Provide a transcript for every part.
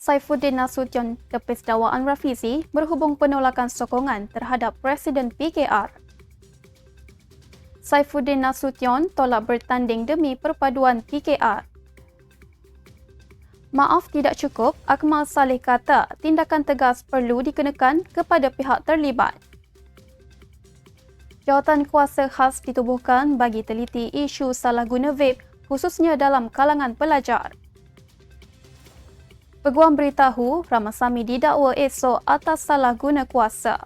Saifuddin Nasution tepis dakwaan Rafizi berhubung penolakan sokongan terhadap Presiden PKR. Saifuddin Nasution tolak bertanding demi perpaduan PKR. Maaf tidak cukup, Akmal Saleh kata tindakan tegas perlu dikenakan kepada pihak terlibat. Jawatan kuasa khas ditubuhkan bagi teliti isu salah guna vape khususnya dalam kalangan pelajar. Peguam beritahu Ramasami didakwa esok atas salah guna kuasa.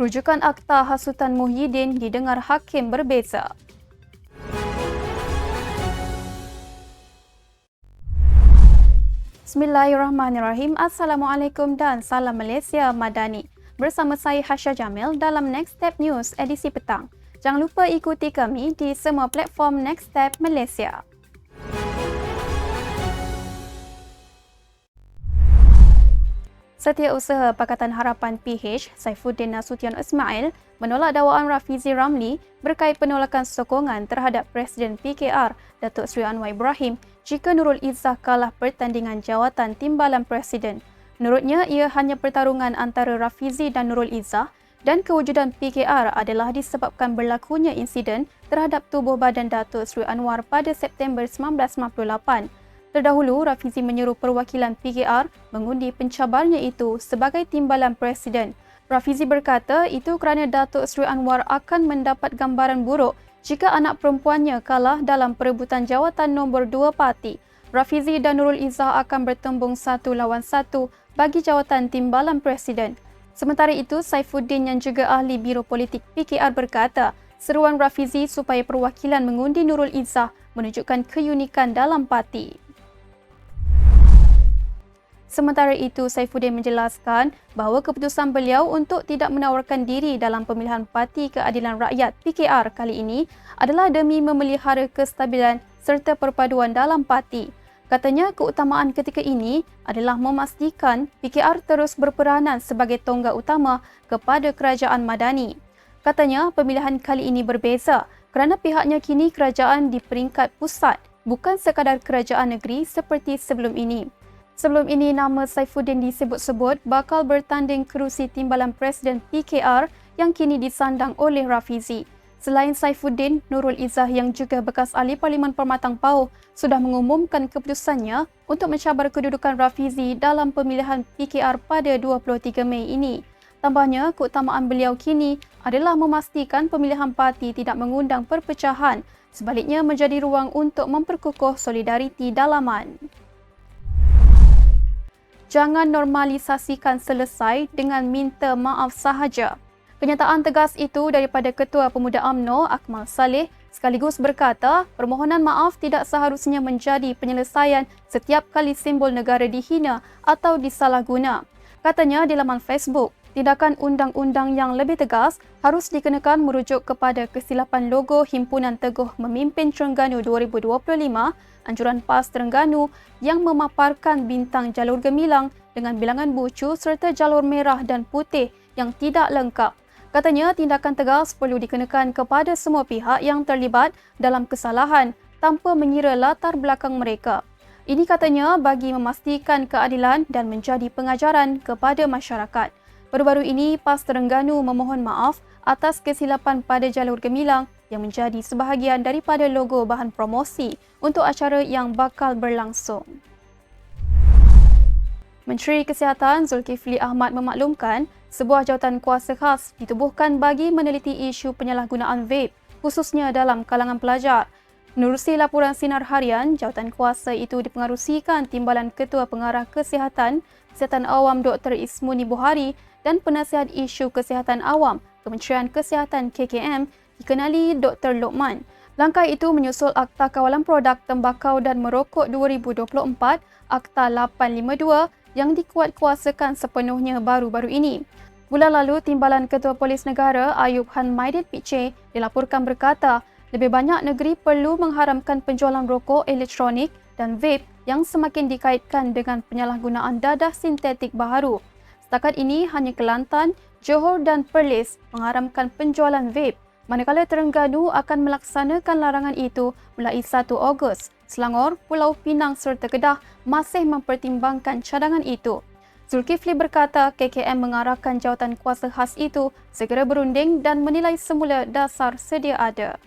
Rujukan Akta Hasutan Muhyiddin didengar hakim berbeza. Bismillahirrahmanirrahim. Assalamualaikum dan salam Malaysia Madani. Bersama saya Hasya Jamil dalam Next Step News edisi petang. Jangan lupa ikuti kami di semua platform Next Step Malaysia. Setiausaha Pakatan Harapan PH Saifuddin Nasution Ismail menolak dakwaan Rafizi Ramli berkait penolakan sokongan terhadap Presiden PKR Datuk Seri Anwar Ibrahim jika Nurul Izzah kalah pertandingan jawatan timbalan Presiden. Menurutnya, ia hanya pertarungan antara Rafizi dan Nurul Izzah dan kewujudan PKR adalah disebabkan berlakunya insiden terhadap tubuh badan Datuk Seri Anwar pada September 1998 Terdahulu, Rafizi menyeru perwakilan PKR mengundi pencabarnya itu sebagai timbalan Presiden. Rafizi berkata itu kerana Datuk Seri Anwar akan mendapat gambaran buruk jika anak perempuannya kalah dalam perebutan jawatan nombor dua parti. Rafizi dan Nurul Izzah akan bertembung satu lawan satu bagi jawatan timbalan Presiden. Sementara itu, Saifuddin yang juga ahli Biro Politik PKR berkata, seruan Rafizi supaya perwakilan mengundi Nurul Izzah menunjukkan keunikan dalam parti. Sementara itu, Saifuddin menjelaskan bahawa keputusan beliau untuk tidak menawarkan diri dalam pemilihan Parti Keadilan Rakyat PKR kali ini adalah demi memelihara kestabilan serta perpaduan dalam parti. Katanya keutamaan ketika ini adalah memastikan PKR terus berperanan sebagai tonggak utama kepada kerajaan madani. Katanya pemilihan kali ini berbeza kerana pihaknya kini kerajaan di peringkat pusat bukan sekadar kerajaan negeri seperti sebelum ini. Sebelum ini, nama Saifuddin disebut-sebut bakal bertanding kerusi timbalan Presiden PKR yang kini disandang oleh Rafizi. Selain Saifuddin, Nurul Izzah yang juga bekas ahli Parlimen Permatang Pauh sudah mengumumkan keputusannya untuk mencabar kedudukan Rafizi dalam pemilihan PKR pada 23 Mei ini. Tambahnya, keutamaan beliau kini adalah memastikan pemilihan parti tidak mengundang perpecahan, sebaliknya menjadi ruang untuk memperkukuh solidariti dalaman jangan normalisasikan selesai dengan minta maaf sahaja. Kenyataan tegas itu daripada Ketua Pemuda AMNO Akmal Saleh sekaligus berkata permohonan maaf tidak seharusnya menjadi penyelesaian setiap kali simbol negara dihina atau disalahguna. Katanya di laman Facebook, tindakan undang-undang yang lebih tegas harus dikenakan merujuk kepada kesilapan logo Himpunan Teguh Memimpin Terengganu 2025 anjuran PAS Terengganu yang memaparkan bintang jalur gemilang dengan bilangan bucu serta jalur merah dan putih yang tidak lengkap. Katanya tindakan tegas perlu dikenakan kepada semua pihak yang terlibat dalam kesalahan tanpa mengira latar belakang mereka. Ini katanya bagi memastikan keadilan dan menjadi pengajaran kepada masyarakat. Baru-baru ini PAS Terengganu memohon maaf atas kesilapan pada jalur gemilang yang menjadi sebahagian daripada logo bahan promosi untuk acara yang bakal berlangsung. Menteri Kesihatan Zulkifli Ahmad memaklumkan sebuah jawatan kuasa khas ditubuhkan bagi meneliti isu penyalahgunaan vape khususnya dalam kalangan pelajar. Menerusi laporan Sinar Harian, jawatan kuasa itu dipengarusikan Timbalan Ketua Pengarah Kesihatan Kesihatan Awam Dr. Ismuni Buhari dan Penasihat Isu Kesihatan Awam Kementerian Kesihatan KKM dikenali Dr. Lokman. Langkah itu menyusul Akta Kawalan Produk Tembakau dan Merokok 2024, Akta 852 yang dikuatkuasakan sepenuhnya baru-baru ini. Bulan lalu, Timbalan Ketua Polis Negara Ayub Han Maidit Piche dilaporkan berkata, lebih banyak negeri perlu mengharamkan penjualan rokok elektronik dan vape yang semakin dikaitkan dengan penyalahgunaan dadah sintetik baharu. Setakat ini, hanya Kelantan, Johor dan Perlis mengharamkan penjualan vape manakala Terengganu akan melaksanakan larangan itu mulai 1 Ogos Selangor, Pulau Pinang serta Kedah masih mempertimbangkan cadangan itu. Zulkifli berkata KKM mengarahkan jawatan kuasa khas itu segera berunding dan menilai semula dasar sedia ada.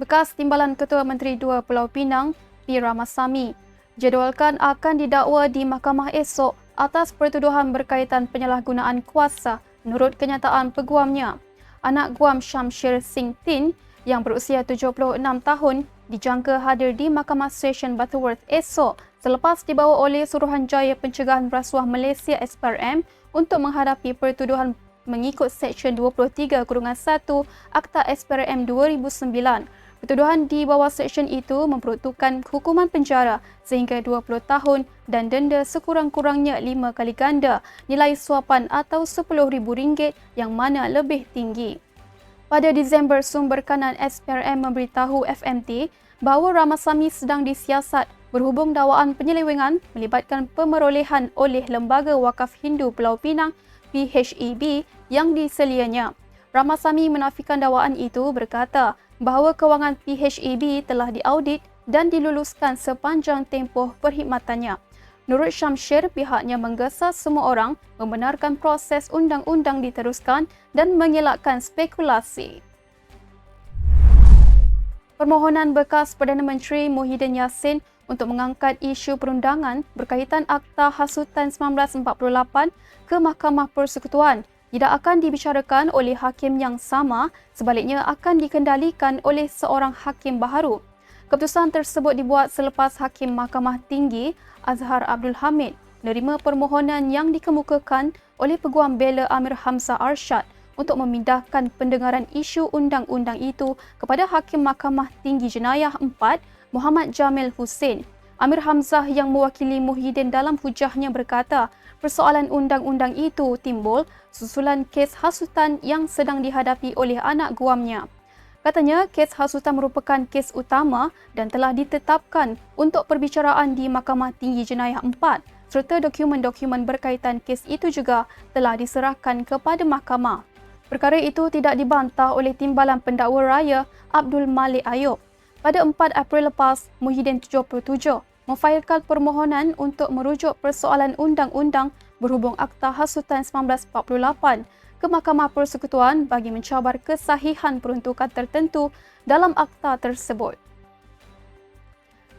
Bekas Timbalan Ketua Menteri Dua Pulau Pinang, P. Ramasamy, jadualkan akan didakwa di mahkamah esok atas pertuduhan berkaitan penyalahgunaan kuasa menurut kenyataan peguamnya. Anak guam Shamshir Singh Tin yang berusia 76 tahun dijangka hadir di Mahkamah Session Butterworth esok selepas dibawa oleh Suruhanjaya Pencegahan Rasuah Malaysia SPRM untuk menghadapi pertuduhan mengikut Seksyen 23 Kurungan 1 Akta SPRM 2009 Pertuduhan di bawah seksyen itu memperuntukkan hukuman penjara sehingga 20 tahun dan denda sekurang-kurangnya 5 kali ganda nilai suapan atau RM10,000 yang mana lebih tinggi. Pada Disember, sumber kanan SPRM memberitahu FMT bahawa Ramasamy sedang disiasat berhubung dakwaan penyelewengan melibatkan pemerolehan oleh Lembaga Wakaf Hindu Pulau Pinang PHEB yang diselianya. Ramasamy menafikan dakwaan itu berkata bahawa kewangan PHEB telah diaudit dan diluluskan sepanjang tempoh perkhidmatannya. Nurul Syamshir, pihaknya menggesa semua orang membenarkan proses undang-undang diteruskan dan mengelakkan spekulasi. Permohonan bekas Perdana Menteri Muhyiddin Yassin untuk mengangkat isu perundangan berkaitan Akta Hasutan 1948 ke Mahkamah Persekutuan tidak akan dibicarakan oleh hakim yang sama, sebaliknya akan dikendalikan oleh seorang hakim baharu. Keputusan tersebut dibuat selepas Hakim Mahkamah Tinggi Azhar Abdul Hamid menerima permohonan yang dikemukakan oleh Peguam Bela Amir Hamzah Arshad untuk memindahkan pendengaran isu undang-undang itu kepada Hakim Mahkamah Tinggi Jenayah 4 Muhammad Jamil Hussein. Amir Hamzah yang mewakili Muhyiddin dalam hujahnya berkata, persoalan undang-undang itu timbul susulan kes hasutan yang sedang dihadapi oleh anak guamnya. Katanya, kes hasutan merupakan kes utama dan telah ditetapkan untuk perbicaraan di Mahkamah Tinggi Jenayah 4 serta dokumen-dokumen berkaitan kes itu juga telah diserahkan kepada mahkamah. Perkara itu tidak dibantah oleh Timbalan Pendakwa Raya Abdul Malik Ayub. Pada 4 April lepas, Muhyiddin 77 memfailkan permohonan untuk merujuk persoalan undang-undang berhubung Akta Hasutan 1948 ke Mahkamah Persekutuan bagi mencabar kesahihan peruntukan tertentu dalam akta tersebut.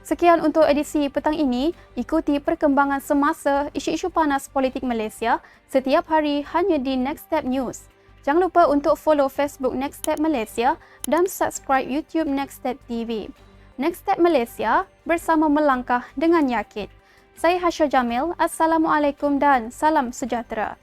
Sekian untuk edisi petang ini. Ikuti perkembangan semasa isu-isu panas politik Malaysia setiap hari hanya di Next Step News. Jangan lupa untuk follow Facebook Next Step Malaysia dan subscribe YouTube Next Step TV. Next Step Malaysia bersama melangkah dengan yakin. Saya Hasya Jamil. Assalamualaikum dan salam sejahtera.